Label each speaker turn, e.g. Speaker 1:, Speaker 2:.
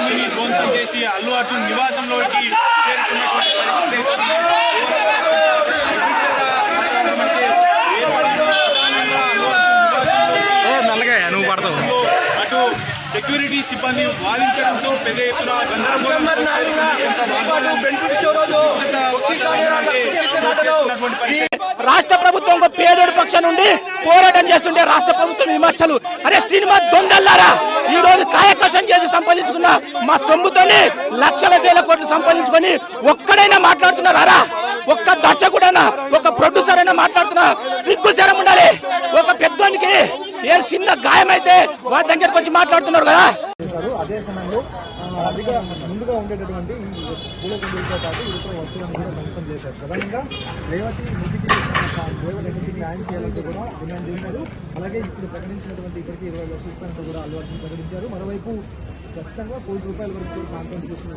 Speaker 1: భూమిని ధ్వంసం చేసి అల్లు అర్జున్ నివాసంలోకి చేరుకున్నటువంటి పరిస్థితి. అటు సెక్యూరిటీ సిబ్బంది వాదించడంతో పెద్ద ఎత్తున గందరగోళం.
Speaker 2: రాష్ట్ర ప్రభుత్వం ఒక పేదోడి పక్షం నుండి పోరాటం చేస్తుంటే రాష్ట్ర ప్రభుత్వం విమర్శలు. అరే సినిమా దొంగల్లారా? ఈ రోజు మా సొమ్ముతోనే లక్షల వేల కోట్లు సంపాదించుకొని ఒక్కడైనా మాట్లాడుతున్నారా ఒక్క దర్శకుడైనా ఒక ప్రొడ్యూసర్ అయినా మాట్లాడుతున్నా సిగ్గు శరం ఉండాలి. ఒక పెద్దోనికి ఏ చిన్న గాయమైతే వారి దగ్గరకు వచ్చి మాట్లాడుతున్నారు కదా?
Speaker 3: అదే సమయంలో ఆ, ముందుగా ఉండేటటువంటి ఈ పాటు ఇతర వస్తువులను కూడా ధ్వంసం చేశారు ప్రధానంగా రేవతి మృతికి రేవతి మృతికి న్యాయం చేయాలంటూ కూడా డిమాండ్ చేశారు అలాగే ఇప్పుడు ప్రకటించినటువంటి ఇక్కడికి ఇరవై లక్షల ఇస్తానంటూ కూడా అల్లు అర్జున్ ప్రకటించారు. మరోవైపు ఖచ్చితంగా కోటి రూపాయల వరకు కాన్ఫరెన్స్ చేసిన